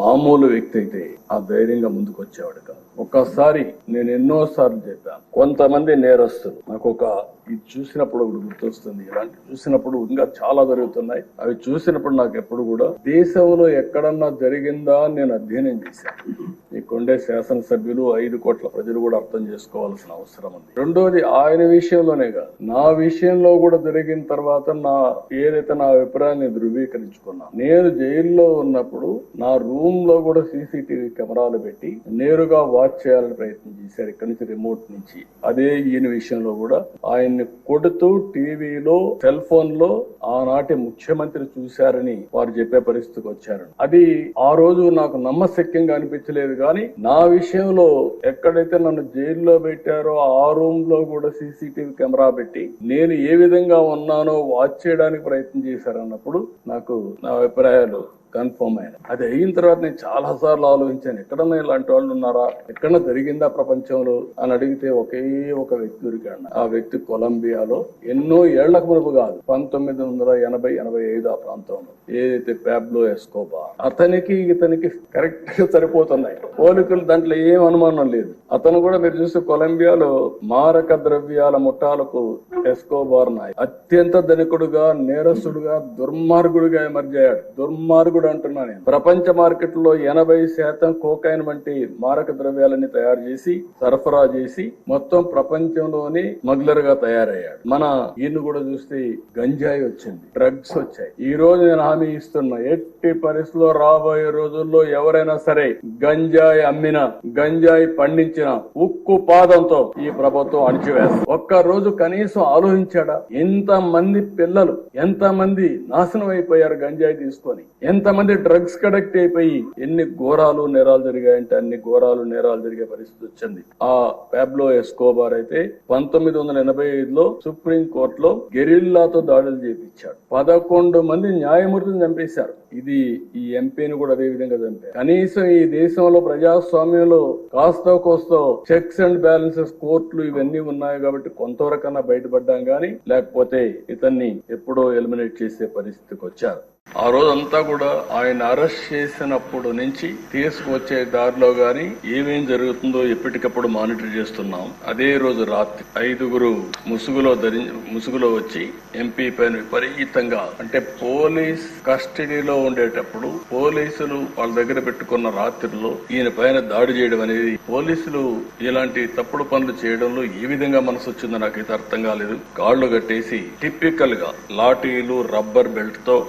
మామూలు వ్యక్తి అయితే ఆ ధైర్యంగా ముందుకు వచ్చేవాడు కాదు. ఒక్కసారి నేను ఎన్నో సార్లు చెప్పాను కొంతమంది నేరస్తులు నాకు ఒక ఇది చూసినప్పుడు ఒకటి గుర్తొస్తుంది. ఇలాంటి చూసినప్పుడు ఇంకా చాలా జరుగుతున్నాయి. అవి చూసినప్పుడు నాకు ఎప్పుడు కూడా దేశంలో ఎక్కడన్నా జరిగిందా నేను అధ్యయనం చేశాను కొండే శాసనసభ్యులు ఐదు కోట్ల ప్రజలు కూడా అర్థం చేసుకోవాల్సిన అవసరం ఉంది. రెండోది ఆయన విషయంలోనే కాదు. నా విషయంలో కూడా జరిగిన తర్వాత నా ఏదైతే నా అభిప్రాయాన్ని ధృవీకరించుకున్నా నేను జైల్లో ఉన్నప్పుడు నా రూమ్లో కూడా సీసీటీవీ కెమెరాలు పెట్టి నేరుగా వాచ్ చేయాలని ప్రయత్నం చేశారు ఇక్కడి నుంచి రిమోట్ నుంచి. అదే ఈయన విషయంలో కూడా ఆయన్ని కొడుతూ టీవీలో సెల్ ఫోన్లో ఆనాటి ముఖ్యమంత్రి చూశారని వారు చెప్పే పరిస్థితికి వచ్చారు. అది ఆ రోజు నాకు నమ్మశక్యంగా అనిపించలేదు కానీ నా విషయంలో ఎక్కడైతే నన్ను జైల్లో పెట్టారో ఆ రూమ్లో కూడా సీసీటీవీ కెమెరా పెట్టి నేను ఏ విధంగా ఉన్నానో వాచ్ చేయడానికి ప్రయత్నం చేశారన్నప్పుడు నాకు నా అభిప్రాయాలు కన్ఫర్మ్ అయిన. అది అయిన తర్వాత నేను చాలా సార్లు ఆలోచించాను ఎక్కడన్నా ఇలాంటి వాళ్ళు ఉన్నారా? ఎక్కడన్నా జరిగిందా ప్రపంచంలో? అని అడిగితే ఒకే ఒక వ్యక్తి దొరికాడు. ఆ వ్యక్తి కొలంబియాలో ఎన్నో ఏళ్ళకు మునుపు కాదు పంతొమ్మిది వందల ఎనభై ఎనభై ఐదు ఆ ప్రాంతంలో. ఏదైతే ప్యాబ్లో ఎస్కోబా అతనికి ఇతనికి కరెక్ట్గా సరిపోతున్నాయి. పోలికలు దాంట్లో ఏం అనుమానం లేదు. అతను కూడా మీరు చూస్తే కొలంబియాలో మారక ద్రవ్యాల ముఠాలకు ఎస్కోబార్ నాయ్ అత్యంత ధనికుడుగా నేరస్తుడుగా దుర్మార్గుడుగా ఎమర్జయ్యాడు దుర్మార్గుడు కూడా అంటున్నా నేను. ప్రపంచ మార్కెట్లో ఎనభై శాతం కోకైన్ వంటి మారక ద్రవ్యాలని తయారు చేసి సరఫరా చేసి మొత్తం ప్రపంచంలోని స్మగ్లర్గా తయారయ్యాడు. మన ఈయన కూడా చూస్తే గంజాయి వచ్చింది డ్రగ్స్ వచ్చాయి. ఈ రోజు నేను హామీ ఇస్తున్నా ఎట్టి పరిస్థితుల్లో రాబోయే రోజుల్లో ఎవరైనా సరే గంజాయి అమ్మిన గంజాయి పండించిన ఉక్కు పాదంతో ఈ ప్రభుత్వం అణిచివేస్తుంది ఒక్క రోజు కనీసం ఆలోచించాడా? ఎంత మంది పిల్లలు ఎంత మంది నాశనం అయిపోయారు గంజాయి తీసుకొని? ఎంత మంది డ్రగ్స్ కడెక్ట్ అయిపోయి ఎన్ని ఘోరాలు నేరాలు జరిగాయంటే అన్ని ఘోరాలు నేరాలు జరిగే పరిస్థితి వచ్చింది. ఆ ప్యాబ్లో ఎస్కోబార్ అయితే పంతొమ్మిది వందల ఎనభై ఐదులో సుప్రీం కోర్టులో గెరిల్లాతో దాడులు చేపించాడు. పదకొండు మంది న్యాయమూర్తిని చంపేశారు. ఇది ఈ ఎంపీని కూడా అదే విధంగా చంపారు. కనీసం ఈ దేశంలో ప్రజాస్వామ్యంలో కాస్తో కోస్తో చెక్స్ అండ్ బ్యాలెన్సెస్ కోర్టులు ఇవన్నీ ఉన్నాయి కాబట్టి కొంతవరకన్నా బయటపడ్డాం కానీ లేకపోతే ఇతన్ని ఎప్పుడో ఎలిమినేట్ చేసే పరిస్థితికి వచ్చారు. ఆ రోజంతా కూడా ఆయన అరెస్ట్ చేసినప్పుడు నుంచి తీసుకువచ్చే దారిలో గాని ఏమేం జరుగుతుందో ఎప్పటికప్పుడు మానిటర్ చేస్తున్నాం. అదే రోజు రాత్రి ఐదుగురు ముసుగులో ధరి ముసుగులో వచ్చి ఎంపీ పైన విపరీతంగా అంటే పోలీస్ కస్టడీలో ఉండేటప్పుడు పోలీసులు వాళ్ళ దగ్గర పెట్టుకున్న రాత్రిలో ఈయన పైన దాడి చేయడం అనేది పోలీసులు ఇలాంటి తప్పుడు పనులు చేయడంలో ఏ విధంగా మనసు వచ్చిందో నాకైతే అర్థం కాలేదు. కాళ్ళు కట్టేసి టిపికల్గా లాఠీలు రబ్బర్ బెల్ట్తో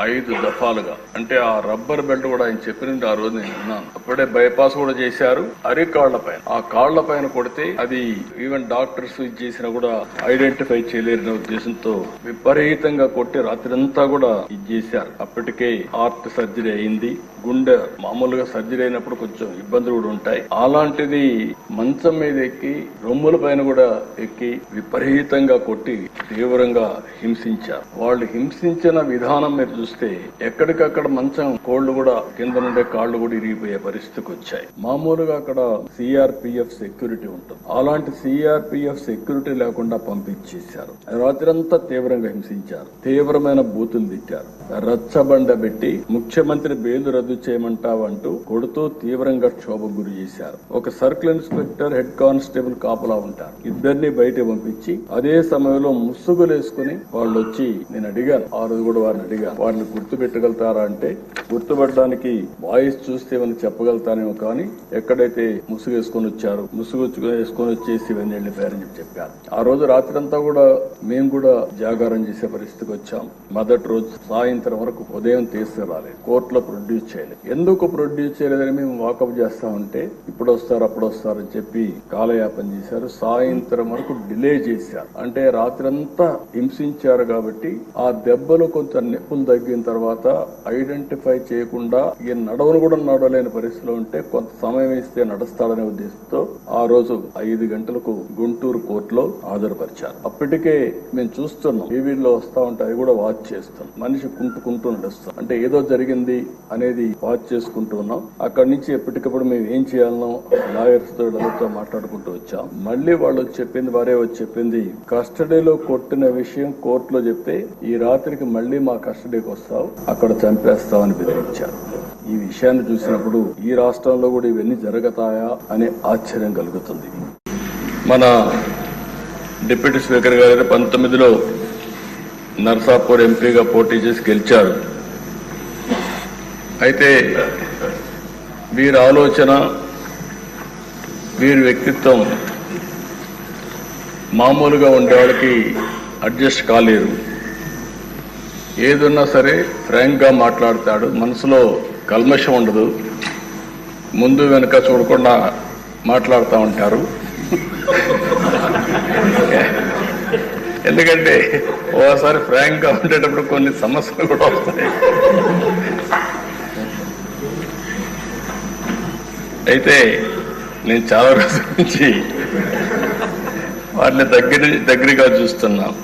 ఐదు దఫాలుగా. అంటే ఆ రబ్బర్ బెల్ట్ కూడా ఆయన చెప్పినట్టు ఆ రోజు నేను విన్నాను. అప్పుడే బైపాస్ కూడా చేశారు అరికాళ్ళ పైన. ఆ కాళ్ళ పైన కొడితే అది ఈవెన్ డాక్టర్స్ ఇది చేసినా కూడా ఐడెంటిఫై చేయలేరనే ఉద్దేశంతో విపరీతంగా కొట్టి రాత్రంతా కూడా ఇది చేశారు. అప్పటికే హార్ట్ సర్జరీ అయింది. గుండె మామూలుగా సర్జరీ అయినప్పుడు కొంచెం ఇబ్బందులు కూడా ఉంటాయి. అలాంటిది మంచం మీద ఎక్కి రొమ్ముల పైన కూడా ఎక్కి విపరీతంగా కొట్టి తీవ్రంగా హింసించారు. వాళ్ళు హింసించిన విధానం మీరు చూస్తే ఎక్కడికక్కడ మంచం కోళ్ళు కూడా కింద నుండే కాళ్ళు కూడా ఇరిగిపోయే పరిస్థితికి వచ్చాయి. మామూలుగా అక్కడ సిఆర్పిఎఫ్ సెక్యూరిటీ ఉంటుంది. అలాంటి సిఆర్పిఎఫ్ సెక్యూరిటీ లేకుండా పంపించేశారు. రాత్రంతా తీవ్రంగా హింసించారు. తీవ్రమైన బూతులు తిట్టారు. రచ్చబండ పెట్టి ముఖ్యమంత్రి బెయిల్ రద్దు చేయమంటావంటూ కొడుతూ తీవ్రంగా క్షోభ గురి చేశారు. ఒక సర్కిల్ ఇన్స్పెక్టర్ హెడ్ కానిస్టేబుల్ కాపలా ఉంటారు. ఇద్దరిని బయట పంపించి అదే సమయంలో ముసుగులేసుకుని వాళ్ళు వచ్చి నేను అడిగాను. ఆ రోజు కూడా వారిని అడిగాను. వారిని గుర్తు పెట్టగలుగుతారా అంటే గుర్తుపట్టడానికి వాయిస్ చూస్తే ఏమైనా చెప్పగలుగుతానేమో కానీ ఎక్కడైతే ముసుగు వేసుకొని వచ్చారు ముసుగు వేసుకొని వచ్చేసి ఇవన్నీ వెళ్ళిపోయారని చెప్పి చెప్పారు. ఆ రోజు రాత్రి అంతా కూడా మేము కూడా జాగారం చేసే పరిస్థితికి వచ్చాం. మొదటి రోజు సాయంత్రం వరకు ఉదయం తీసుకురాలేదు కోర్టులో ప్రొడ్యూస్ చేయలేదు. ఎందుకు ప్రొడ్యూస్ చేయలేదని మేము వాకప్ చేస్తామంటే ఇప్పుడు వస్తారు అప్పుడు వస్తారని చెప్పి కాలయాపన చేశారు. సాయంత్రం వరకు డిలే చేశారు. అంటే రాత్రంతా హింసించారు కాబట్టి ఆ దెబ్బలు కొంత నొప్పులు తగ్గిన తర్వాత ఐడెంటిఫై చేయకుండా ఈ నడవను కూడా నడవలేని పరిస్థితిలో ఉంటే కొంత సమయం ఇస్తే నడుస్తాడనే ఉద్దేశంతో ఆ రోజు ఐదు గంటలకు గుంటూరు కోర్టులో హాజరుపరిచారు. అప్పటికే మేము చూస్తున్నాం. టీవీలో వస్తా ఉంటే అవి కూడా వాచ్ చేస్తాం. మనిషి కుంటుకుంటూ నడుస్తాం. అంటే ఏదో జరిగింది అనేది వాచ్ చేసుకుంటూ ఉన్నాం. అక్కడి నుంచి ఎప్పటికప్పుడు మేము ఏం చేయాలనో లాయర్స్తో వాళ్ళతో మాట్లాడుకుంటూ వచ్చాం. మళ్ళీ వాళ్ళు చెప్పింది వారే వచ్చి చెప్పింది కస్టడీలో కొట్టిన విషయం కోర్టులో చెప్తే ఈ రాత్రికి మళ్ళీ మా కస్టడీకి వస్తావు అక్కడ చంపేస్తావని బెదిరించారు. ఈ విషయాన్ని చూసినప్పుడు ఈ రాష్ట్రంలో కూడా ఇవన్నీ జరుగుతాయా అనే ఆశ్చర్యం కలుగుతుంది. మన డిప్యూటీ స్పీకర్ గారు పంతొమ్మిదిలో నర్సాపూర్ ఎంపీగా పోటీ చేసి గెలిచారు. అయితే వీరి ఆలోచన వీరి వ్యక్తిత్వం మామూలుగా ఉండేవాళ్ళకి అడ్జస్ట్ కాలేరు ఏదున్నా సరే ఫ్రాంక్గా మాట్లాడతాడు. మనసులో కల్మషం ఉండదు. ముందు వెనుక చూడకుండా మాట్లాడుతూ ఉంటారు. ఎందుకంటే ఓసారి ఫ్రాంక్గా ఉండేటప్పుడు కొన్ని సమస్యలు కూడా వస్తాయి. అయితే నేను చాలా రోజుల నుంచి వాటిని దగ్గర దగ్గరగా చూస్తున్నాం.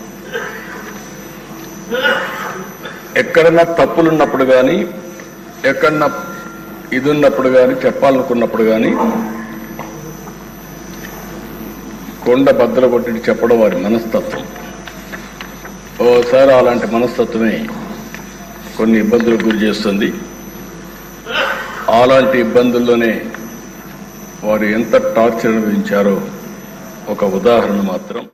ఎక్కడన్నా తప్పులు ఉన్నప్పుడు కానీ ఎక్కడన్నా ఇది ఉన్నప్పుడు కానీ చెప్పాలనుకున్నప్పుడు కానీ కొండ బద్దల కొట్టి చెప్పడం వారి మనస్తత్వం. ఓసారి అలాంటి మనస్తత్వమే కొన్ని ఇబ్బందులకు గురి చేస్తుంది. అలాంటి ఇబ్బందుల్లోనే వారు ఎంత టార్చర్ అనుభవించారో ఒక ఉదాహరణ మాత్రం.